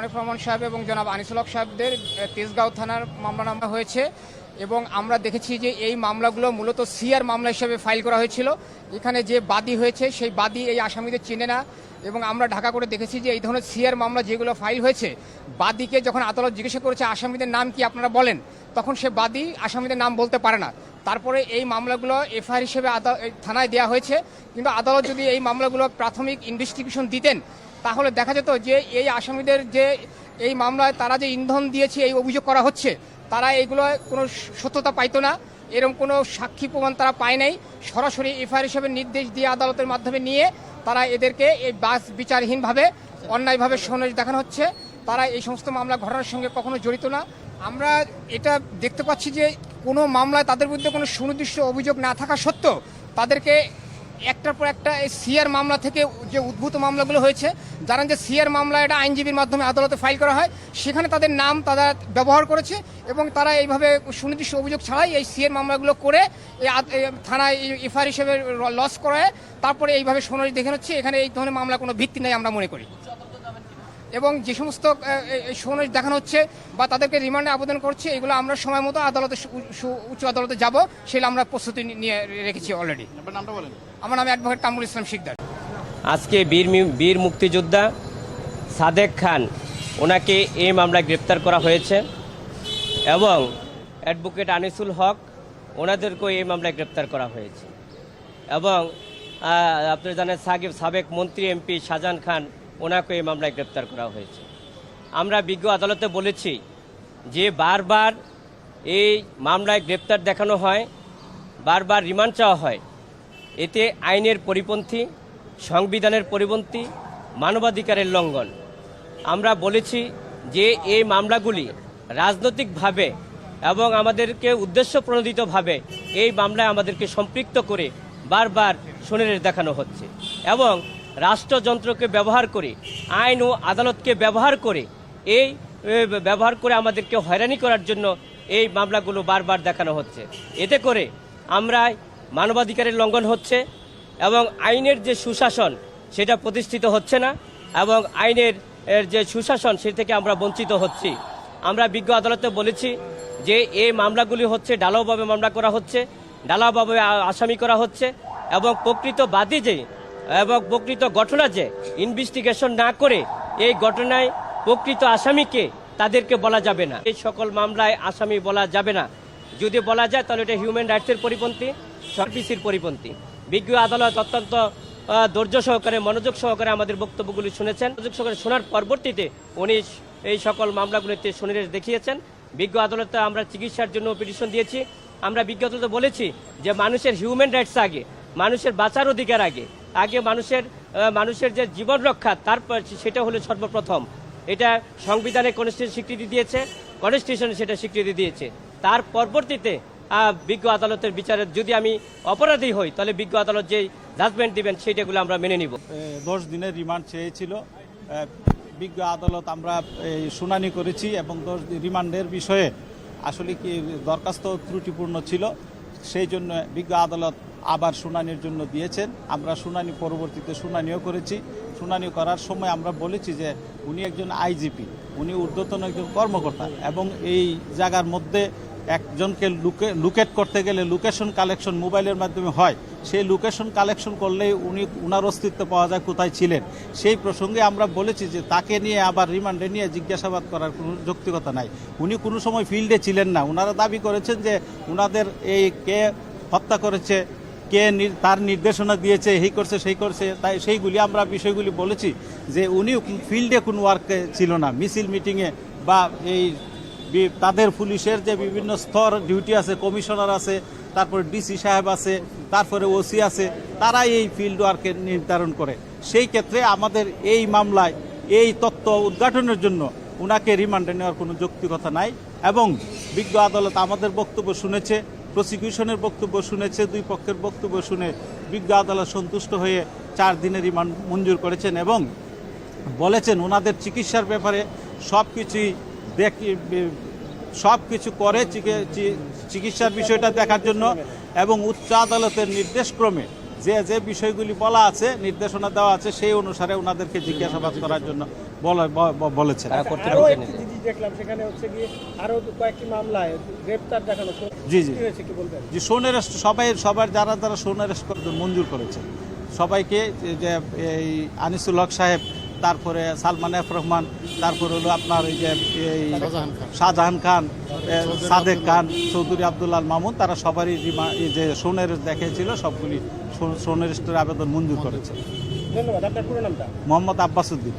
অনেক রহমান সাহেব এবং জনাব আনিসুল হক সাহেবদের তেজগাঁও থানার মামলা নামা হয়েছে এবং আমরা দেখেছি যে এই মামলাগুলো মূলত সিআর মামলা হিসেবে ফাইল করা হয়েছিল। এখানে যে বাদী হয়েছে, সেই বাদী এই আসামিদের চেনে না এবং আমরা ঢাকা করে দেখেছি যে এই ধরনের সিআর মামলা যেগুলো ফাইল হয়েছে, বাদীকে যখন আদালত জিজ্ঞাসা করেছে আসামিদের নাম কি আপনারা বলেন, তখন সে বাদী আসামিদের নাম বলতে পারে না। তারপরে এই মামলাগুলো এফআইআর হিসেবে থানায় দেওয়া হয়েছে। কিন্তু আদালত যদি এই মামলাগুলো প্রাথমিক ইনভেস্টিগেশন দিতেন তাহলে দেখা যেত যে এই আসামিদের যে এই মামলায় তারা যে ইন্ধন দিয়েছে, এই অভিযোগ করা হচ্ছে, তারা এগুলো কোনো সত্যতা পাইতো না। এরকম কোনো সাক্ষী প্রমাণ তারা পায় নাই। সরাসরি এফআইআর হিসেবে নির্দেশ দিয়ে আদালতের মাধ্যমে নিয়ে তারা এদেরকে এই বাস বিচারহীনভাবে, অন্যায়ভাবে সনজ দেখানো হচ্ছে। তারা এই সমস্ত মামলা ঘটনার সঙ্গে কখনো জড়িত না। আমরা এটা দেখতে পাচ্ছি যে কোনো মামলায় তাদের বিরুদ্ধে কোনো সুনির্দিষ্ট অভিযোগ না থাকা সত্ত্বেও তাদেরকে একটার পর একটা এই সিআর মামলা থেকে যে উদ্ভূত মামলাগুলো হয়েছে জানান যে সিআর মামলা এটা আইনজীবীর মাধ্যমে আদালতে ফাইল করা হয়, সেখানে তাদের নাম তারা ব্যবহার করেছে এবং তারা এইভাবে সুনির্দিষ্ট অভিযোগ ছাড়াই এই সিআর মামলাগুলো করে এই থানায় এই থানায় এফআইআর হিসেবে লস করায়। তারপরে এইভাবে সোনারি দেখে হচ্ছে এখানে এই ধরনের মামলা কোনো ভিত্তি নেই আমরা মনে করি। এবং যে সমস্ত সনজ দেখানো হচ্ছে বা তাদেরকে রিমান্ডে আবেদন করছে এগুলো আমরা সময় মতো আদালতে উচ্চ আদালতে যাব। সেটা আমরা প্রস্তুতি নিয়ে রেখেছি অলরেডি নামটা বলেন। আমার নাম অ্যাডভোকেট কামরুল ইসলাম শিকদার। আজকে বীর বীর মুক্তিযোদ্ধা সাদেক খান ওনাকে এই মামলায় গ্রেপ্তার করা হয়েছে এবং অ্যাডভোকেট আনিসুল হক ওনাদেরকেও এই মামলায় গ্রেপ্তার করা হয়েছে এবং আপনারা জানেন সাকিব সাবেক মন্ত্রী এমপি শাহজাহান খান ওনাকে এই মামলায় গ্রেপ্তার করা হয়েছে। আমরা বিজ্ঞ আদালতে বলেছি যে বারবার এই মামলায় গ্রেপ্তার দেখানো হয়, বারবার রিমান্ড চাওয়া হয়। এতে আইনের পরিপন্থী, সংবিধানের পরিপন্থী, মানবাধিকারের লঙ্ঘন। আমরা বলেছি যে এই মামলাগুলি রাজনৈতিকভাবে এবং আমাদেরকে উদ্দেশ্য প্রণোদিতভাবে এই মামলায় আমাদেরকে সম্পৃক্ত করে বারবার শুনানি দেখানো হচ্ছে। এবং রাষ্ট্রযন্ত্রকে ব্যবহার করে, আইন ও আদালতকে ব্যবহার করে, এই ব্যবহার করে আমাদেরকে হয়রানি করার জন্য এই মামলাগুলো বারবার দেখানো হচ্ছে। এতে করে আমরা মানবাধিকারের লঙ্ঘন হচ্ছে এবং আইনের যে সুশাসন সেটা প্রতিষ্ঠিত হচ্ছে না এবং আইনের যে সুশাসন সে থেকে আমরা বঞ্চিত হচ্ছি। আমরা বিজ্ঞ আদালতে বলেছি যে এই মামলাগুলি হচ্ছে, ডালাওভাবে মামলা করা হচ্ছে, ডালাওভাবে আসামি করা হচ্ছে এবং প্রকৃত বাদী যে এবং প্রকৃত ঘটনা যে ইনভেস্টিগেশন না করে এই ঘটনায় প্রকৃত আসামিকে তাদেরকে বলা যাবে না। এই সকল মামলায় আসামি বলা যাবে না। যদি বলা যায়, তাহলে এটা হিউম্যান রাইটসের পরিপন্থী সরপিসির পরিপন্থী। বিজ্ঞ আদালত অত্যন্ত ধৈর্য সহকারে, মনোযোগ সহকারে আমাদের বক্তব্যগুলি শুনেছেন। মনোযোগ সহকারে শোনার পরবর্তীতে উনি এই সকল মামলাগুলিতে সুনির্দেশ দেখিয়েছেন। বিজ্ঞ আদালতে আমরা চিকিৎসার জন্য পিটিশন দিয়েছি। আমরা বিজ্ঞ আদালতে বলেছি যে মানুষের হিউম্যান রাইটস আগে। মানুষের বাঁচার অধিকার আগে। আগে মানুষের মানুষের যে জীবন রক্ষা, তারপর সেটা হলো সর্বপ্রথম। এটা সংবিধানে কনস্টিটিউশন স্বীকৃতি দিয়েছে। কনস্টিটিউশন সেটা স্বীকৃতি দিয়েছে। তার পরবর্তীতে বিজ্ঞ আদালতের বিচারে যদি আমি অপরাধী হই, তাহলে বিজ্ঞ আদালত যে জাজমেন্ট দিবেন, সেইটাগুলো আমরা মেনে নিব। দশ দিনের রিমান্ড চেয়েছিল। বিজ্ঞ আদালত আমরা শুনানি করেছি এবং দশ রিমান্ডের বিষয়ে আসলে কি দরখাস্ত ত্রুটিপূর্ণ ছিল, সেই জন্য বিজ্ঞ আদালত আবার শুনানির জন্য দিয়েছেন। আমরা শুনানি পরবর্তীতে শুনানিও করেছি। শুনানি করার সময় আমরা বলেছি যে উনি একজন আইজিপি, উনি ঊর্ধ্বতন একজন কর্মকর্তা এবং এই জায়গার মধ্যে একজনকে লুকে, লুকেট করতে গেলে লোকেশন কালেকশন মোবাইলের মাধ্যমে হয়। সেই লোকেশন কালেকশন করলেই উনি ওনার অস্তিত্ব পাওয়া যায় কোথায় ছিলেন। সেই প্রসঙ্গে আমরা বলেছি যে তাকে নিয়ে আবার রিমান্ডে নিয়ে জিজ্ঞাসাবাদ করার কোনো যৌক্তিকতা নাই। উনি কোনো সময় ফিল্ডে ছিলেন না। ওনারা দাবি করেছেন যে ওনাদের এই কে হত্যা করেছে কে তার নির্দেশনা দিয়েছে, এই করছে, সেই করছে, তাই সেইগুলি আমরা বিষয়গুলি বলেছি যে উনি ফিল্ডে কোনো ওয়ার্কে ছিল না। মিছিল, মিটিংয়ে বা এই তাদের পুলিশের যে বিভিন্ন স্তর ডিউটি আছে, কমিশনার আছে, তারপরে ডিসি সাহেব আছে, তারপরে ওসি আছে তারা এই ফিল্ড ওয়ার্কে নির্ধারণ করে। সেই ক্ষেত্রে আমাদের এই মামলায়, এই তত্ত্ব উদ্ঘাটনের জন্য উনাকে রিমান্ডে নেওয়ার কোনো যৌক্তিকতা নাই এবং বিজ্ঞ আদালত আমাদের বক্তব্য শুনেছে। প্রসিকিউশনের বক্তব্য শুনেছে, দুই পক্ষের বক্তব্য শুনে বিজ্ঞ আদালত সন্তুষ্ট হয়ে চার দিনের রিমান্ড মঞ্জুর করেছেন এবং বলেছেন ওনাদের চিকিৎসার ব্যাপারে সব কিছুই সব কিছু করে চিকিৎসার বিষয়টা দেখার জন্য এবং উচ্চ আদালতের নির্দেশক্রমে যে যে বিষয়গুলি বলা আছে, নির্দেশনা দেওয়া আছে, সেই অনুসারে ওনাদেরকে জিজ্ঞাসাবাদ করার জন্য বলেছেন। জিনিস দেখলাম সেখানে হচ্ছে কি আরও কয়েকটি মামলায় গ্রেপ্তার দেখানো জি, জি। হয়েছে কি বলবেন? যে সোনের সবাই সবার যারা যারা সোনের মঞ্জুর করেছে সবাইকে যে- এই আনিসুল হক সাহেব তারপরে সালমান এফ রহমান তারপরে হলো আপনার এই যে এই শাহজাহান খান। সাদেক খান চৌধুরী আব্দুল্লাল মামুন তারা সবারই যে সোনের দেখেছিল সবগুলি সোনের আবেদন মঞ্জুর করেছে। ধন্যবাদ আপনার পুরো নামটা? মোহাম্মদ আব্বাস উদ্দিন।